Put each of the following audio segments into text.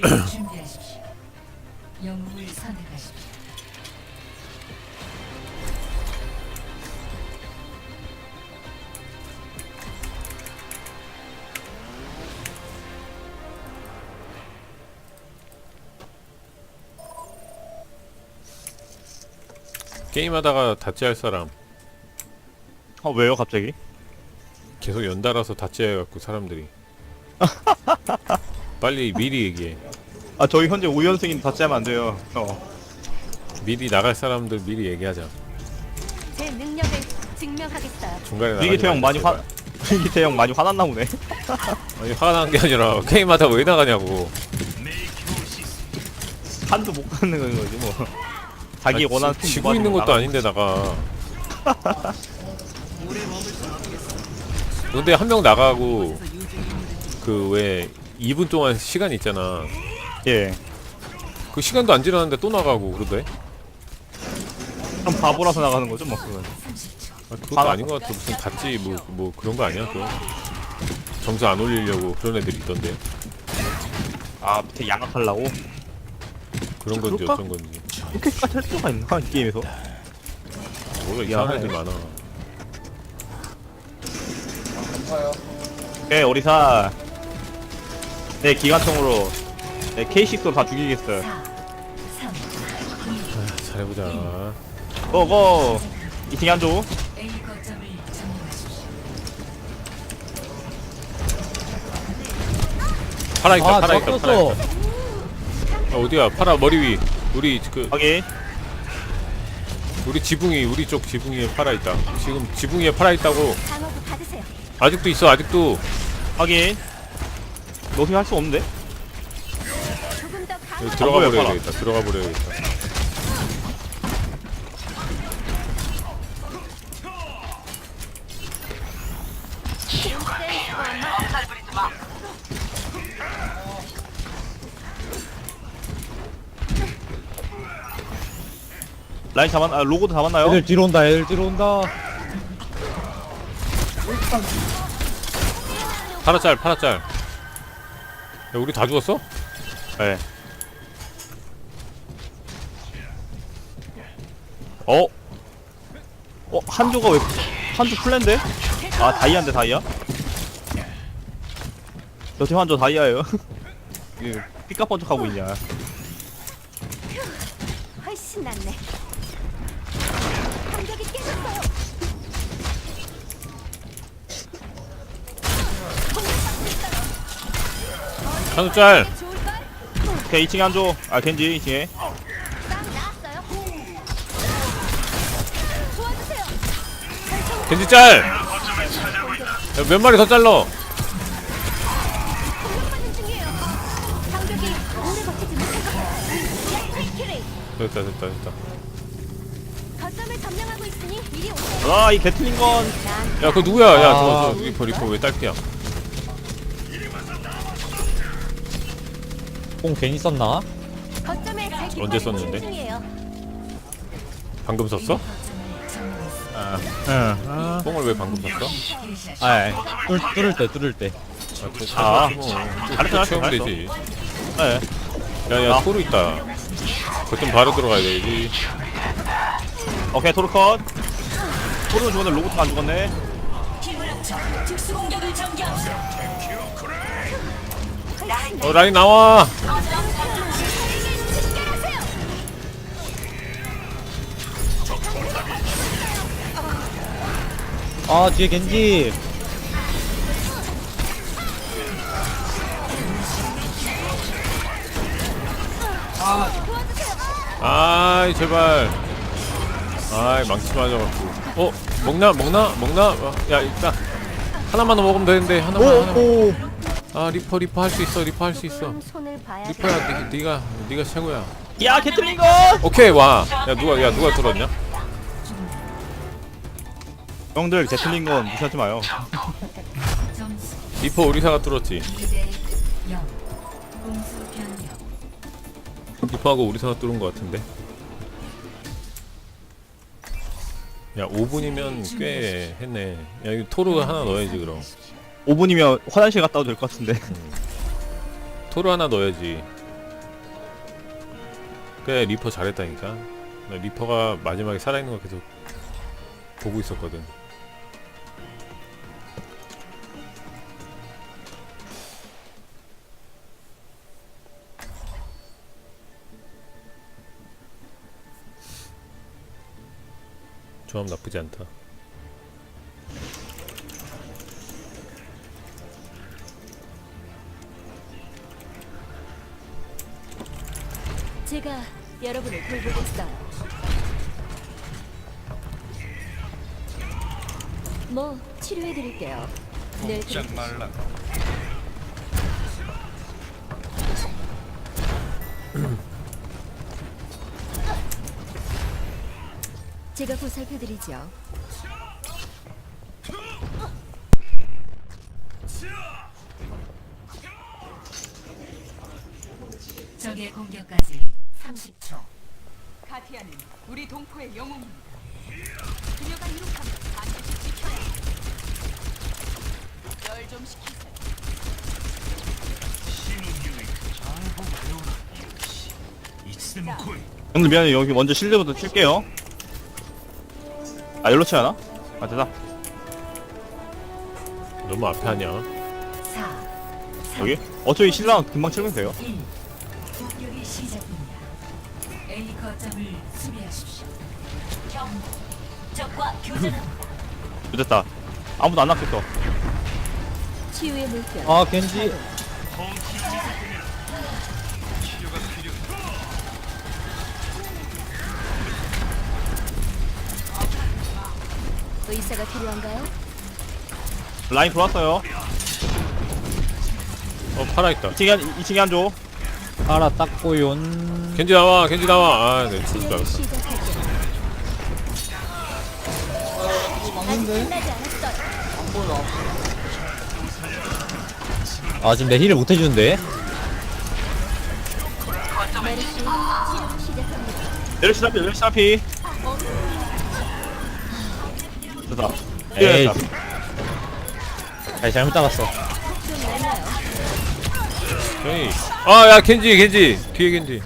공격을 준비하십시오. 영웅을 선택하십시오. 게임하다가 다찌할 사람 어 왜요 갑자기? 계속 연달아서 다찌해갖고 사람들이 빨리 미리 얘기해 아 저희 현재 5연승인 다치하면 안 돼요. 어. 미리 나갈 사람들 미리 얘기하자 제 능력을 증명하겠어요. 중간에 나가지 위기태 형 많이 화 위기태 형 많이 화났나 보네. 아니 화가 난게 아니라 게임하다가 왜 나가냐고 한도 못 가는 거지 뭐. 자기 아니, 원하는 지- 팀 지고 있는 것도 나가. 아닌데 나가 근데 한 명 나가고 그 왜 2분 동안 시간 있잖아 예. 그 시간도 안 지났는데 또 나가고 그러대 그럼 바보라서 나가는 거죠 뭐 그건. 아, 그것도 아닌 것 같아 무슨 다찌 뭐, 뭐 그런 거 아니야 그거 점수 안 올리려고 그런 애들이 있던데 아 밑에 양악하려고? 그런 건지 그럴까? 어떤 건지 그렇게까지 할 필요가 있나 이 게임에서? 뭐가 이상한 야. 애들 많아 네 오리사. 네 기관총으로 네 K6로 다 죽이겠어요. 4, 3, 아, 잘해보자 고고. 이팅 안 줘. 2, A 거점을 점령하십시오. 파라 있다 아, 파라 있다 파라. 있다 아, 어디야 파라 머리 위 우리 그 확인. 우리 지붕이 우리 쪽 지붕이에 파라 있다 지금 지붕이에 파라 있다고 방어구 받으세요. 아직도 있어 아직도 확인. 너희 할수 없는데? 여기 들어가 보여, 버려야 파라. 되겠다 들어가 버려야겠다 라인 잡았, 아 로고도 잡았나요? 애들 뒤로 온다 애들 뒤로 온다 파라 짤 파라 짤 야 우리 다 죽었어? 네. 어? 어 한조가 왜 한조 플랜데? 아 다이아인데 다이아? 저팀 한조 다이아예요. 삐까뻔쩍하고 있냐? 훨씬 낫네. 한우 짤? 오케이 2층에 한조. 아 겐지 2층에. 땀 나왔어요. 도와주세요. 겐지 짤! 야, 몇 마리 더 잘러 됐다 됐다 됐다 거점을 점령하고 있으니 이리 오세요. 아이 개틀린건. 난야 그거 누구야 야 아. 저거 저 리퍼 리퍼 왜 딸피야 뽕 괜히 썼나? 언제 썼는데? 방금 썼어? 점령했습니다. 아 응. 뽕을 왜 방금 썼어? 아, 뚫, 뚫을 때 뚫을 때 아, 아. 뭐. 잘했어, 또 잘했어, 채우면 잘했어. 되지 네. 야야 아. 토르 있다 거점 바로 들어가야 되지 오케이 토르 컷. 토르는 죽었는데 로봇가 안 죽었네. 어 라인 나와. 아 뒤에 겐지. 아이 제발. 아이 망치 맞아갖고. 어 먹나? 먹나? 먹나? 어, 야 일단 하나만 더 먹으면 되는데 하나만 하나만. 오오 아 리퍼 리퍼 할 수 있어 리퍼 할 수 있어 손을 봐야. 리퍼야 니, 니가 니가 최고야 야 개틀린건. 오케이 와야 누가 야 누가 들었냐 형들 개틀린건 무시하지 마요. 리퍼 우리사가 뚫었지 2대 0. 공수 변경. 리퍼하고 우리사가 뚫은 것 같은데 야 5분이면 꽤 했네 야 이거 토르 하나 넣어야지 그럼 5분이면 화장실 갔다 와도 될 것 같은데. 토르 하나 넣어야지. 그래 리퍼 잘했다니까. 나 리퍼가 마지막에 살아있는 거 계속 보고 있었거든. 조합 나쁘지 않다 제가 여러분을 돌보겠어요. 뭐 치료해드릴게요. 늘 그렇게 말라. 제가 보살펴드리죠. 적의 공격까지 30초. 가티아는 우리 동포의 영웅입니다. 그녀가 이룩하면 반드시 지켜야 해. 열좀 시키세요. 형들 미안해 여기 먼저 실드부터 칠게요 아 일로 치야 하나? 아 됐다 너무 앞에 하냐 4, 여기? 어차피 실랑 금방 치면 돼요 1. 거점을 수비하십시오. 경고. 적과 교전합니다. 됐다 아무도 안 낚였어 치유의 물결. 아 겐지 의사가 필요한가요? 라인 들어왔어요 어 팔아있다 2층에 한 2층에 한 조 파라 닦고연 겐지 나와 겐지 나와 아네 죽을 줄 알았어. 아 지금 내 힐을 못 해주는데. 내려시 앞이 내려시 앞이 됐다 에이 됐다. 아니 잘못 잡았어. 형이. 아야 겐지 겐지. 뒤에 겐지.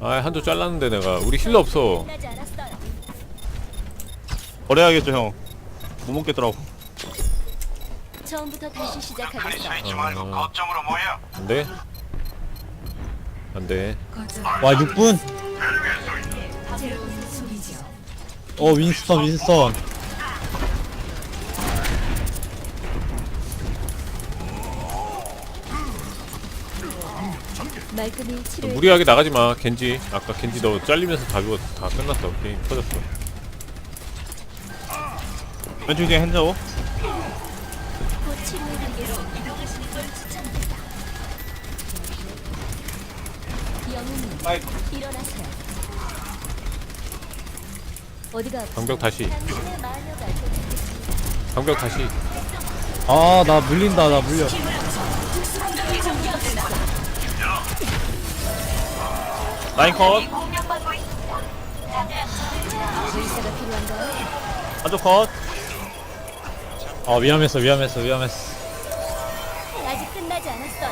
아 한조 잘랐는데 내가. 우리 힐러 없어. 버려야겠죠 형. 못 먹겠더라고. 처음부터 다시 시작하겠어요. 어... 안돼? 안돼. 거점 와 6분? 제로는 수비죠. 어 윈스턴 윈스턴 말끔히 치료해 무리하게 나가지 마 겐지 아까 겐지 너 잘리면서 다 죽었 다 끝났어 게임 터졌어 왼쪽에 한조 곧 치료해드리겠습니다. 영웅님 일어나세요. 어디가 아프세요? 방벽 다시 당신의 마녀가 도착했습니다. 방벽 다시 아나 물린다 나 물려 라인 컷. 의사가 필요한가요? 한조 컷. 아 위험했어 위험했어 위험했어. 아직 끝나지 않았어요.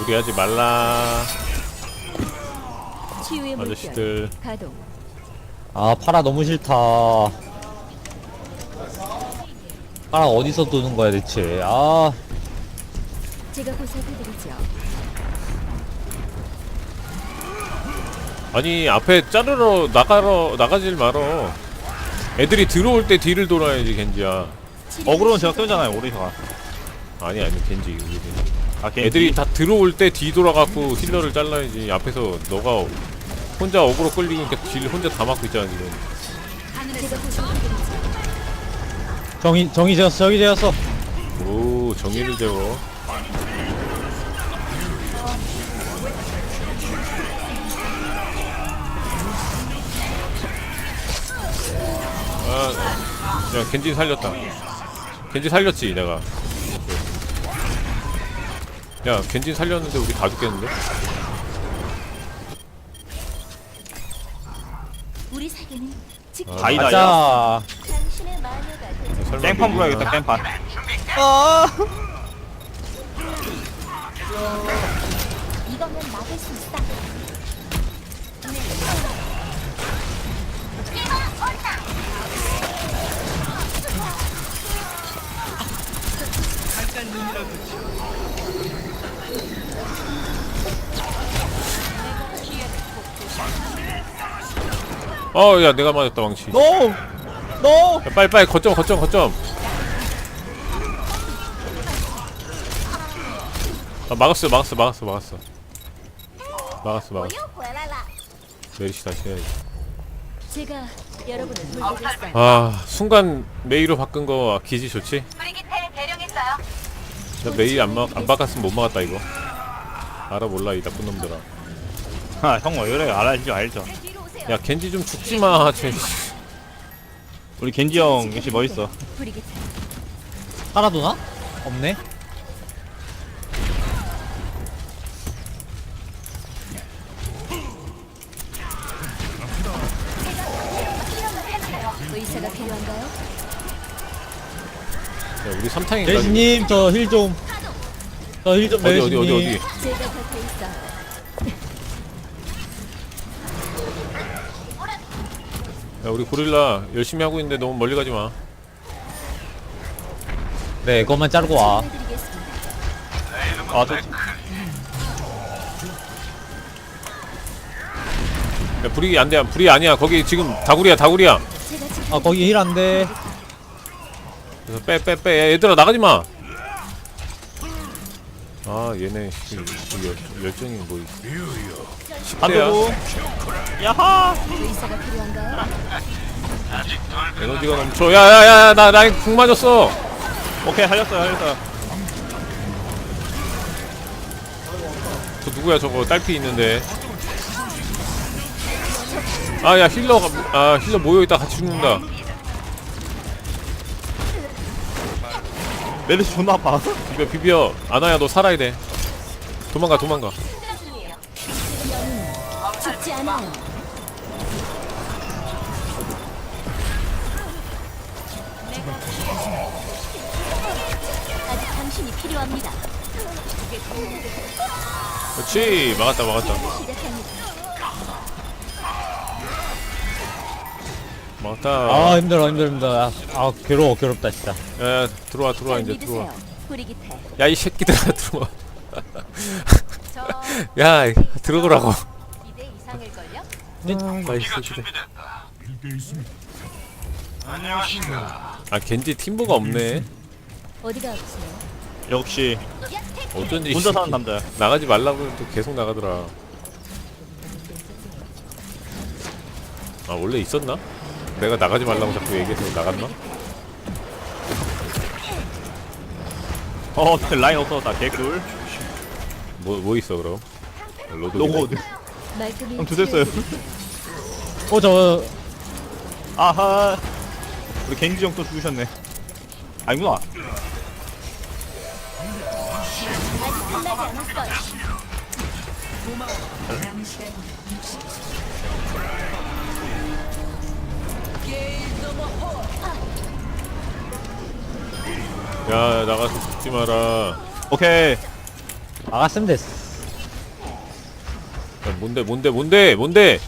무리하지 말라. 치유의 물결. 아저씨들. 가동. 아 파라 너무 싫다. 파라 어디서 도는 거야 대체? 아. 제가 보살펴드리죠. 아니 앞에 자르러 나가러 나가질 말어. 애들이 들어올 때 뒤를 돌아야지 겐지야. 어그로는 제가. 끌잖아요 오리사가 아니 아니 겐지 우리 겐지. 아걔 애들이 다 들어올 때 뒤 돌아갖고 힐러를 잘라야지 앞에서 너가 혼자 어그로 끌리니까 딜 혼자 다 막고 있잖아 지금. 정의 정의 재웠어 정의 재웠어. 오 정의를 재워 야 겐지 살렸다 겐지 살렸지 내가 야 겐지 살렸는데 우리 다 죽겠는데? 우리 사계는 지금 아, 다이다 야 가자 당신의 마녀가 도착. 설마 깽판 밀리나? 불어야겠다 깽판 이거면 막을 수 있다. 어, 야, 내가 맞았다, 왕치. 노! 노! 야, 빨리, 빨리, 거점, 거점, 거점. 아, 막았어, 막았어, 막았어, 막았어. 막았어, 막았어. 又回来了。 메리시 다시 해야지. 제가 여러분을 돌보겠어요. 아, 순간 메이로 바꾼 거 기지 좋지? 브리기테 대령했어요. 나 메이 안, 막, 안 바꿨으면 못 막았다, 이거. 알아, 몰라, 이 나쁜 놈들아. 아, 형 왜 그래? 알죠, 알죠. 야, 겐지 좀 죽지 마, 쟤. 우리 겐지 형 역시 멋있어. 살아도나? 없네? 의사가 필요한가요? 야, 우리 3탕인가? 메리시님 저 힐 좀. 저 힐 좀 어디, 어디, 어디, 어디? 메리시님. 제가 곁에 있어. 야, 우리 고릴라 열심히 하고 있는데 너무 멀리 가지 마. 네, 그것만 자르고 와. 아, 저, 야, 불이 안 돼, 불이 아니야. 거기 지금 다구리야, 다구리야. 아, 거기 힐 안 돼. 그래서 빼, 빼, 빼. 야, 얘들아, 나가지 마. 아, 얘네, 열, 열정이 뭐, 있어. 안 10대야. 되고. 야하! 의사가 필요한가요? 에너지가 넘쳐. 야, 야, 야, 나 라인 궁 맞았어. 오케이, 살렸어요, 살렸어요. 저 누구야, 저거 딸피 있는데. 아, 야, 힐러가, 아, 힐러 모여있다 같이 죽는다. 메르시 존나 아파. 비벼, 비벼. 아나야, 너 살아야 돼. 도망가, 도망가. 죽지 않아요. 아직 당신이 필요합니다. 그렇지. 막았다, 막았다. 시작합니다. 막았다. 아, 힘들어, 힘들어, 힘들어. 아, 아, 괴로워, 괴롭다, 진짜. 야, 야, 들어와, 들어와, 잘 이제 들어와. 믿으세요. 브리기테. 야, 이 새끼들아, 들어와. 야, 들어오라고. 기대 이상일걸요? 아, 나이 새끼들. 아, 겐지 팀보가 없네. 어디가 아프세요? 역시, 어쩐지 혼자 이 사는 남자야. 나가지 말라고 해도 계속 나가더라. 아, 원래 있었나? 내가 나가지 말라고 자꾸 얘기해서 나갔나? 어, 라인 없어졌다. 개꿀. 뭐, 뭐 있어, 그럼? 로드. 로고. 말끔히 형, 두 됐어요. 어, 저, 아하. 우리 겐지 형 또 죽으셨네. 아니구나. 야, 나가서 죽지 마라. 오케이. 막았으면 됐어. 야, 뭔데, 뭔데, 뭔데, 뭔데?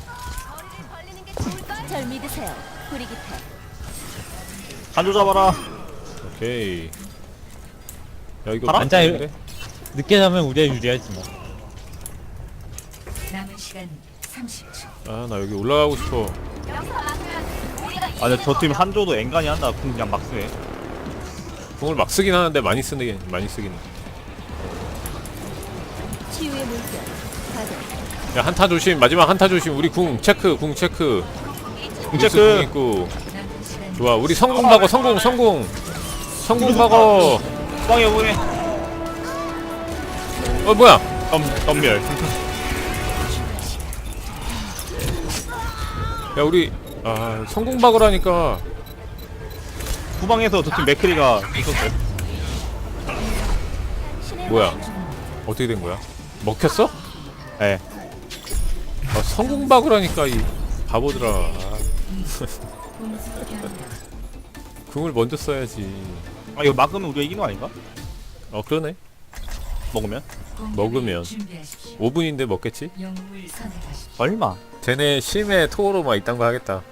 절 믿으세요. 브리기테. 한조 잡아라. 오케이. 야, 이거 가라? 반짝인데? 늦게 자면 우리가 유리하지 뭐. 남은 시간 30초. 아, 나 여기 올라가고 싶어. 아, 근데 저 팀 한조도 앵간히 한다. 궁 그냥 막 쓰네. 공을 막 쓰긴 하는데 많이 쓰긴, 많이 쓰긴. 해. 치유의 물결. 가동. 야, 한타 조심. 마지막 한타 조심. 우리 궁 체크, 궁 체크. 궁 체크. 궁 있고. 좋아. 우리 성공 박어, 성공, 성공. 성공 박어. 빵이 오네. 어, 뭐야? 덤, 덤멸. 야, 우리 아, 성공 박으라니까. 후방에서 저팀 맥크리가 있었어요. 뭐야? 어떻게 된 거야? 먹혔어? 예. 아, 성공 박으라니까 이 바보들아. 궁을 먼저 써야지. 아, 이거 막으면 우리가 이기는 거 아닌가? 어, 그러네. 먹으면? 먹으면. 준비하십시오. 5분인데 먹겠지? 얼마? 쟤네 심해 토어로 막 이딴 거 하겠다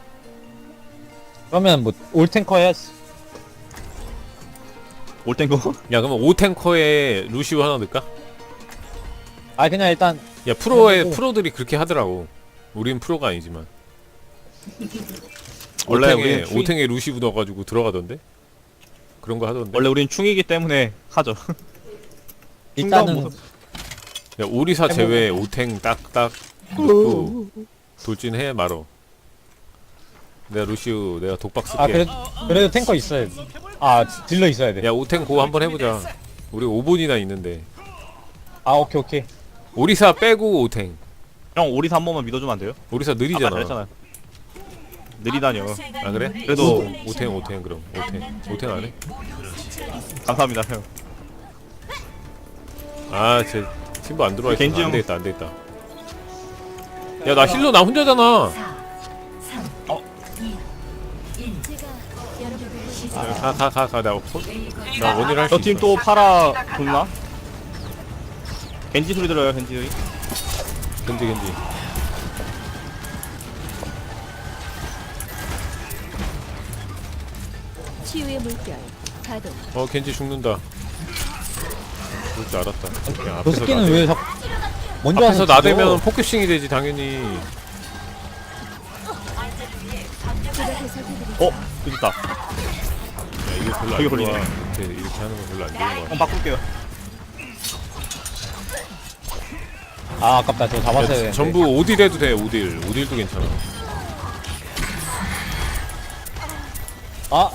그러면 뭐 올탱커 해야지. 올땐 거? 야 그러면 5탱커에 루시우 하나 넣을까? 아 그냥 일단 야 프로에 해보고. 프로들이 그렇게 하더라고 우린 프로가 아니지만 원래 오탱에 충이- 오탱에 루시우 넣어가지고 들어가던데 그런 거 하던데 원래 우린 충이기 때문에 하죠. 일단은 모습. 야 오리사 제외 오탱 딱딱 넣고 돌진해 말어 내가 루시우 내가 독박 쓸게 아 그래도 그래도 탱커 있어야 돼. 아 딜러 있어야 돼. 야 오탱 고 한번 해보자 우리 5분이나 있는데 아 오케이 오케이. 오리사 빼고 오탱 형 오리사 한 번만 믿어주면 안 돼요? 오리사 느리잖아 잘했잖아요. 느리다뇨. 아 그래? 그래도- 오, 오탱 오탱 그럼 오탱 오탱 안 해? 감사합니다 형. 아쟤 팀버 안 들어와 있어 겐지 안 형. 되겠다 안 되겠다 야 나 힐러 나 혼자잖아 4, 3, 어. 2, 1. 제가 여러분을 시작. 가가 가 가 나 나 원일 할수 저팀 있어 또 파라 돕나? 겐지 소리 들어요 겐지 소리. 겐지 겐지 치유의 물결 가동. 어 겐지 죽는다 그럴 줄 알았다 그냥 그 앞에서 스킨은 나대- 왜 자꾸 먼저 앞에서 와서 나대면 죽여? 포커싱이 되지 당연히. 어 늦었다. 야 이게 별로 안 저기 좋아 걸리네. 이렇게, 이렇게 하는 건 별로 안 좋은 거 한번 바꿀게요. 아 아깝다 저거 잡았어야 같아 되는데. 야, 전부 5딜 해도 돼 5딜 5딜도 괜찮아 아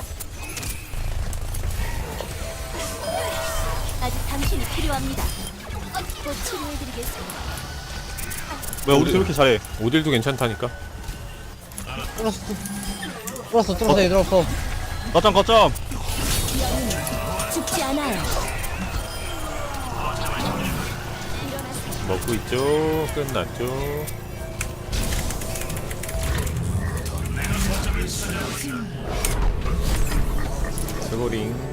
치료해드리겠습니다. 왜 우리 팀 이렇게 잘해? 5딜도 괜찮다니까 뚫었어 뚫었어 뚫었어 얘 뚫었어. 거점 거점. 죽지 않아요. 먹고 있죠 끝났죠 스고링